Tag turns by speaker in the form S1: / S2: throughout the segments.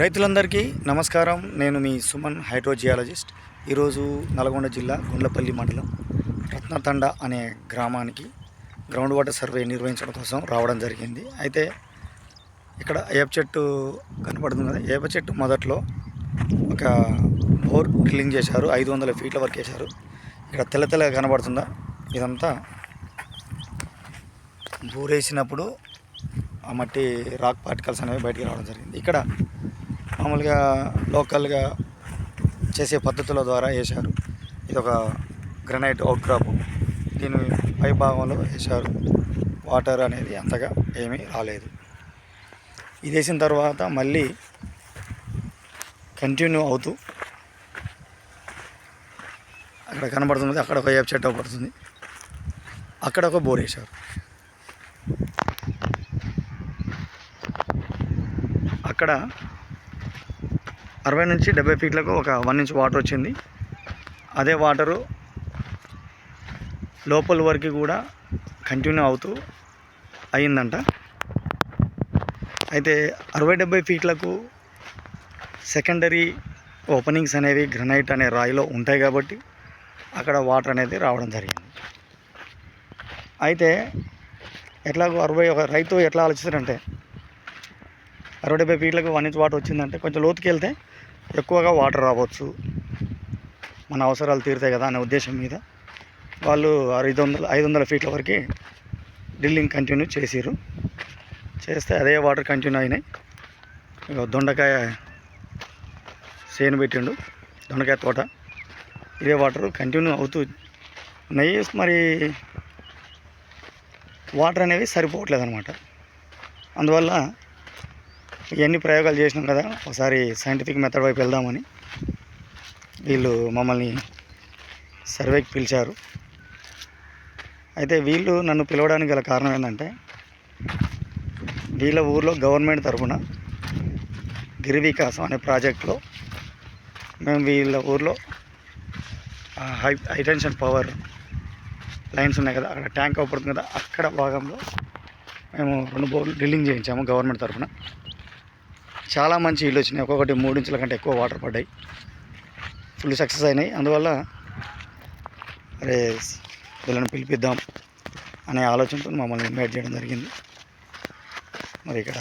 S1: రైతులందరికీ నమస్కారం. నేను మీ సుమన్ హైడ్రోజియాలజిస్ట్. ఈరోజు నల్గొండ జిల్లా గుండ్లపల్లి మండలం రత్నతండ అనే గ్రామానికి గ్రౌండ్ వాటర్ సర్వే నిర్వహించడం కోసం రావడం జరిగింది. అయితే ఇక్కడ ఏప చెట్టు కనపడుతుంది కదా. ఏప చెట్టు మొదట్లో ఒక బోర్ డ్రిల్లింగ్ చేశారు. ఐదు వందల ఫీట్ల వరకు వేశారు. ఇక్కడ తెల్ల తెల్లగా కనబడుతుందా? ఇదంతా బోరేసినప్పుడు ఆ మట్టి రాక్ పార్టికల్స్ అనేవి బయటికి రావడం జరిగింది. ఇక్కడ మామూలుగా లోకల్గా చేసే పద్ధతుల ద్వారా వేశారు. ఇది ఒక గ్రనైట్ అవుట్ క్రాప్. దీని పై భాగంలో వేశారు. వాటర్ అనేది అంతగా ఏమీ రాలేదు. ఇది వేసిన తర్వాత మళ్ళీ కంటిన్యూ అవుతూ అక్కడ కనబడుతుంది అక్కడ ఒక వేప చెట్టు పడుతుంది. అక్కడ ఒక బోర్ వేశారు. అక్కడ అరవై నుంచి డెబ్బై ఫీట్లకు ఒక వన్ ఇంచ్ వాటర్ వచ్చింది. అదే వాటరు లోపల వరకు కూడా కంటిన్యూ అవుతూ అయిందంట అయితే అరవై డెబ్బై ఫీట్లకు సెకండరీ ఓపెనింగ్స్ అనేవి గ్రనైట్ అనే రాయిలో ఉంటాయి కాబట్టి అక్కడ వాటర్ అనేది రావడం జరిగింది. అయితే ఎట్లాగో అరవై ఒక రైతు ఎట్లా ఆలోచిస్తారంటే అరవై డెబ్బై ఫీట్లకు వన్ ఇంచ్ వాటర్ వచ్చిందంటే కొంచెం లోతుకి వెళ్తే ఎక్కువగా వాటర్ రావచ్చు. మన అవసరాలు తీరుతాయి కదా అనే ఉద్దేశం మీద వాళ్ళు ఐదు వందల ఐదు వందల ఫీట్ల వరకు డ్రిల్లింగ్ కంటిన్యూ చేసిరు చేస్తే అదే వాటర్ కంటిన్యూ అయినాయి. దొండకాయ చేను పెట్టిండు. దొండకాయ తోట. ఇదే వాటర్ కంటిన్యూ అవుతూ ఉన్నాయి. మరి వాటర్ అనేవి సరిపోవట్లేదు అనమాట అందువల్ల ఇవన్నీ ప్రయోగాలు చేసినాం కదా. ఒకసారి సైంటిఫిక్ మెథడ్ వైపు వెళ్దామని. వీళ్ళు మమ్మల్ని సర్వేకి పిలిచారు. అయితే వీళ్ళు నన్ను పిలవడానికి గల కారణం ఏంటంటే వీళ్ళ ఊర్లో గవర్నమెంట్ తరఫున గిరి వికాసం అనే ప్రాజెక్ట్లో మేము వీళ్ళ ఊర్లో హై హైటెన్షన్ పవర్ లైన్స్ ఉన్నాయి కదా అక్కడ ట్యాంక్ అవుపడుతుంది కదా అక్కడ భాగంలో మేము రెండు బోర్లు డ్రిల్లింగ్ చేయించాము గవర్నమెంట్ తరఫున చాలా మంచి ఇల్లు వచ్చినాయి. ఒక్కొక్కటి మూడు ఇంచుల కంటే ఎక్కువ వాటర్ పడ్డాయి. ఫుల్ సక్సెస్ అయినాయి. అందువల్ల అరే వీళ్ళని పిలిపిద్దాం అనే ఆలోచనతో మమ్మల్ని ఇన్వైట్ చేయడం జరిగింది. మరి ఇక్కడ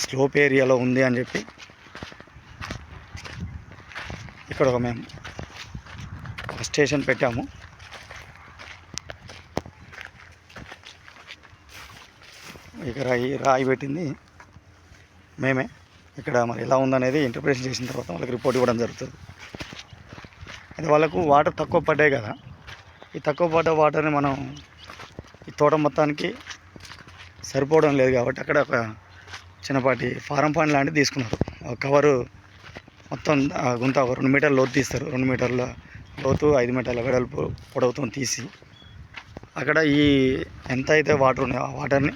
S1: స్లోప్ ఏరియాలో ఉంది అని చెప్పి ఇక్కడ ఒక మేము ఒక స్టేషన్ పెట్టాము. ఇక రాయి రాయి పెట్టింది. మేమే. ఇక్కడ మరి ఎలా ఉందనేది ఇంటర్ప్రిటేషన్ చేసిన తర్వాత వాళ్ళకి రిపోర్ట్ ఇవ్వడం జరుగుతుంది. అయితే వాళ్ళకు వాటర్ తక్కువ పడ్డాయి కదా. ఈ తక్కువ పడ్డ వాటర్ని మనం ఈ తోట మొత్తానికి సరిపోవడం లేదు కాబట్టి అక్కడ ఒక చిన్నపాటి ఫారం పాయింట్ లాంటిది తీసుకున్నారు. కవరు మొత్తం గుంత ఒక రెండు మీటర్ల లోతు తీస్తారు. రెండు మీటర్ల లోతు ఐదు మీటర్ల వెడల్పు పొడవుతో తీసి అక్కడ ఈ ఎంత అయితే వాటర్ ఉన్నాయో ఆ వాటర్ని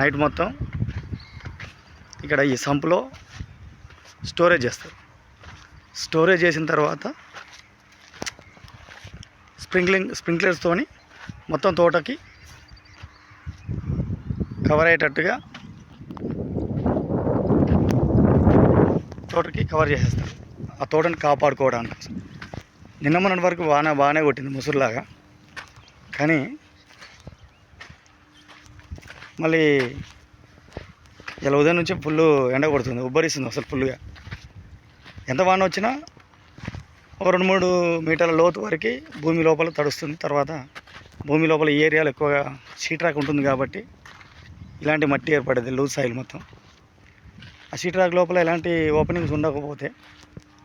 S1: నైట్ మొత్తం ఇక్కడ ఈ సంపులో స్టోరేజ్ చేస్తారు. స్టోరేజ్ చేసిన తర్వాత స్ప్రింక్లింగ్ స్ప్రింక్లర్స్తోని మొత్తం తోటకి కవర్ అయ్యేటట్టుగా తోటకి కవర్ చేసేస్తారు. ఆ తోటని కాపాడుకోవడానికి. నిన్న మొన్నటి వరకు వాన బాగానే కొట్టింది ముసురులాగా. కానీ మళ్ళీ ఇలా ఉదయం నుంచి ఫుల్ ఎండ కొడుతుంది ఉబ్బరిస్తుంది అసలు ఫుల్గా ఎంత వాన వచ్చినా ఒక రెండు మూడు మీటర్ల లోతు వరకు భూమి లోపల తడుస్తుంది తర్వాత భూమి లోపల ఈ ఏరియాలో ఎక్కువగా షీట్రాక్ ఉంటుంది కాబట్టి ఇలాంటి మట్టి ఏర్పడేది లూజ్ సాయిల్ మొత్తం. ఆ షీట్రాక్ లోపల ఎలాంటి ఓపెనింగ్స్ ఉండకపోతే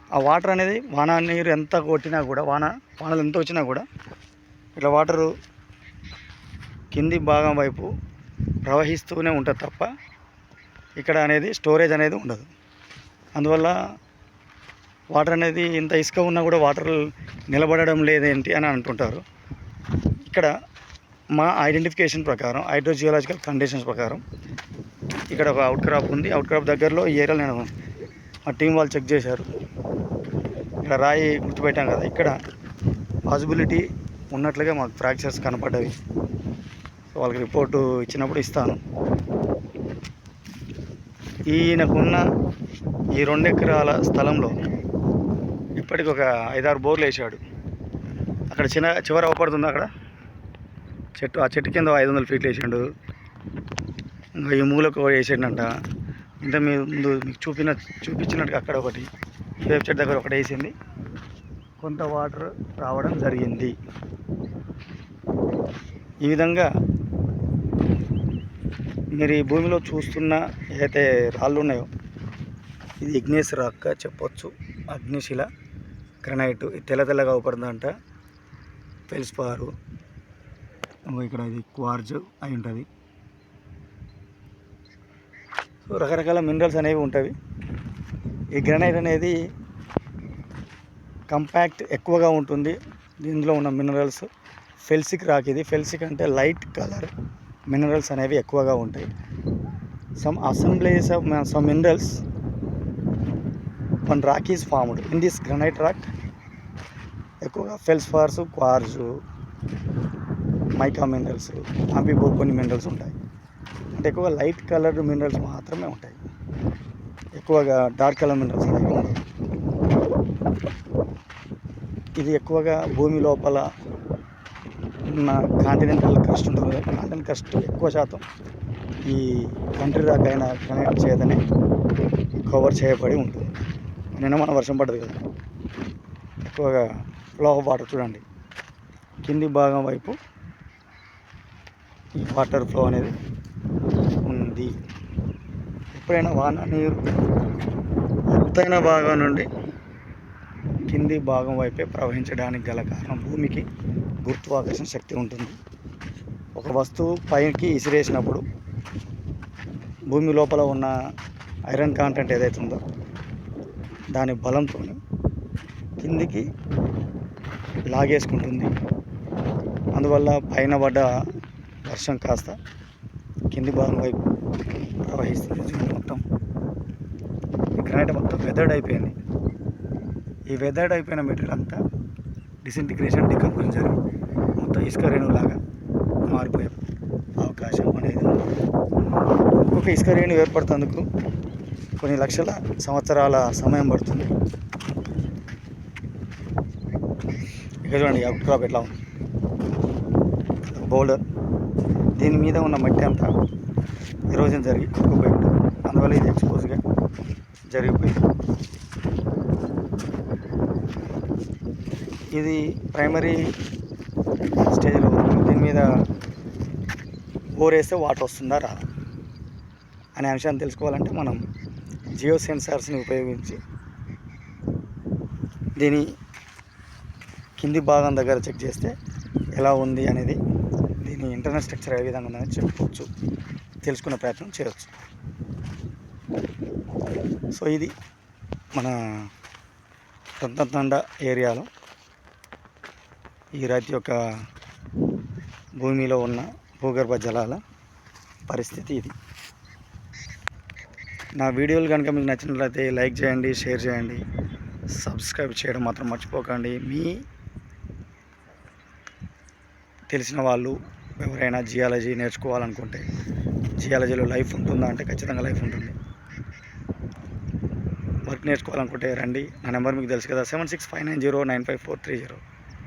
S1: ఆ వాటర్ అనేది వాన నీరు ఎంత కొట్టినా కూడా వాన వానలు ఎంత వచ్చినా కూడా ఇట్లా వాటరు కింది భాగం వైపు ప్రవహిస్తూనే ఉంటుంది తప్ప ఇక్కడ అనేది స్టోరేజ్ అనేది ఉండదు. అందువల్ల వాటర్ అనేది ఇంత ఇసుక ఉన్నా కూడా వాటర్ నిలబడడం లేదేంటి అని అంటుంటారు. ఇక్కడ మా ఐడెంటిఫికేషన్ ప్రకారం హైడ్రోజియోలాజికల్ కండిషన్స్ ప్రకారం ఇక్కడ ఒక అవుట్ క్రాప్ ఉంది. అవుట్ క్రాప్ దగ్గరలో ఈ ఏరియాలో నేను మా టీం వాళ్ళు చెక్ చేశారు. ఇక్కడ రాయి గుర్తుపెట్టాం కదా ఇక్కడ పాసిబిలిటీ ఉన్నట్లుగా మాకు ఫ్రాక్చర్స్ కనపడ్డవి సో వాళ్ళకి రిపోర్టు ఇచ్చినప్పుడు ఇస్తాను. ఈయనకున్న ఈ రెండు ఎకరాల స్థలంలో ఇప్పటికి ఒక ఐదారు బోర్లు వేసాడు అక్కడ చిన్న చివర అవపడుతుంది అక్కడ? చెట్టు ఆ చెట్టు కింద ఐదు వందల ఫీట్లు వేసాడు. ఇంకా ఈ మూలకు వేసాడంట. ఇంత మీ ముందు మీకు చూపిన చూపించినట్టుగా అక్కడ ఒకటి వేప చెట్టు దగ్గర ఒకటి వేసింది. కొంత వాటర్ రావడం జరిగింది. ఈ విధంగా మీరు ఈ భూమిలో చూస్తున్న ఏదైతే రాళ్ళు ఉన్నాయో ఇది ఇగ్నేస్ రాక్క చెప్పొచ్చు. అగ్నిశిల గ్రనైట్ ఇది తెల్ల తెల్లగా అవుపడిందంట. ఫెల్స్పారు ఇక్కడ ఇది క్వార్జ్ అయి ఉంటుంది. సో రకరకాల మినరల్స్ అనేవి ఉంటాయి ఈ గ్రనైట్ అనేది కంపాక్ట్ ఎక్కువగా ఉంటుంది. దీంట్లో ఉన్న మినరల్స్ ఫెల్సిక్ రాక్ ఇది. ఫెల్సిక్ అంటే లైట్ కలర్. మినరల్స్ అనేవి ఎక్కువగా ఉంటాయి. Some assemblies of some minerals one rock is formed. In this granite rock ఎక్కువగా ఫెల్స్ఫార్స్ క్వార్జు మైకా మినరల్స్ అవి కొన్ని మినరల్స్ ఉంటాయి. అంటే ఎక్కువగా లైట్ కలర్ మినరల్స్ మాత్రమే ఉంటాయి. ఎక్కువగా డార్క్ కలర్ మినరల్స్ అనేవి ఉండవు. ఇది ఎక్కువగా భూమి లోపల ఉన్న కాంటినెంటల్ క్రస్ట్ ఉంటుంది కదా కాంటినెంటల్ క్రస్ట్ ఎక్కువ శాతం ఈ కంట్రీ దాకైనా కనెక్ట్ చేయదని కవర్ చేయబడి ఉంటుంది. నిన్న మన వర్షం పడ్డది కదా ఎక్కువగా ఫ్లో ఆఫ్ వాటర్ చూడండి. కింది భాగం వైపు ఈ వాటర్ ఫ్లో అనేది ఉంది. ఎప్పుడైనా వాన నీరు ఎత్తైన భాగం నుండి కింది భాగం వైపే ప్రవహించడానికి గల కారణం భూమికి గురుత్వాకర్షణ శక్తి ఉంటుంది. ఒక వస్తువు పైకి ఇసిరేసినప్పుడు భూమి లోపల ఉన్న ఐరన్ కాంటెంట్ ఏదైతే ఉందో దాని బలంతో కిందికి లాగేసుకుంటుంది. అందువల్ల పైన పడ్డ వర్షం కాస్త కింది భాగం వైపు ప్రవహిస్తుంది. మొత్తం. గ్రానైట్ మొత్తం వెదర్డ్ అయిపోయింది. ఈ వెదర్డ్ అయిపోయిన మెటీరియల్ అంతా డిసింటిగ్రేషన్ డికంపోజన్ జరిగి మొత్తం ఇసుక రేణువులాగా మారిపోయే అవకాశం అనేది ఉంది. ఒక్కొక్క ఇసుక రేణు ఏర్పడుతందుకు కొన్ని లక్షల సంవత్సరాల సమయం పడుతుంది. ఇక్కడ చూడండి అవుట్ క్రాప్ ఎట్లా ఉంది. బౌలర్ దీని మీద ఉన్న మట్టి అంతా ఎరోజన్ జరిగి కుక్కుపోయి అందువల్ల ఇది ఎక్స్పోజ్గా జరిగిపోయింది. ఇది ప్రైమరీ స్టేజ్లో దీని మీద బోర్ వేస్తే వాటర్ వస్తుందా రాదా? అనే అంశాన్ని తెలుసుకోవాలంటే మనం జియో సెన్సార్స్ని ఉపయోగించి దీని కింది భాగం దగ్గర చెక్ చేస్తే ఎలా ఉంది అనేది దీని ఇంటర్నల్ స్ట్రక్చర్ ఏ విధంగా ఉందని చెప్పుకోవచ్చు. తెలుసుకునే ప్రయత్నం చేయవచ్చు సో ఇది మన తంతంతండ ఏరియాలో ఈ రైతు యొక్క భూమిలో ఉన్న భూగర్భ జలాల పరిస్థితి ఇది. నా వీడియోలు కనుక మీకు నచ్చినట్లయితే లైక్ చేయండి షేర్ చేయండి సబ్స్క్రైబ్ చేయడం మాత్రం మర్చిపోకండి. మీ తెలిసిన వాళ్ళు ఎవరైనా జియాలజీ నేర్చుకోవాలనుకుంటే జియాలజీలో లైఫ్ ఉంటుందా అంటే ఖచ్చితంగా లైఫ్ ఉంటుంది. వర్క్ నేర్చుకోవాలనుకుంటే రండి. నా నెంబర్ మీకు తెలుసు కదా seven six five nine zero nine five four three zero.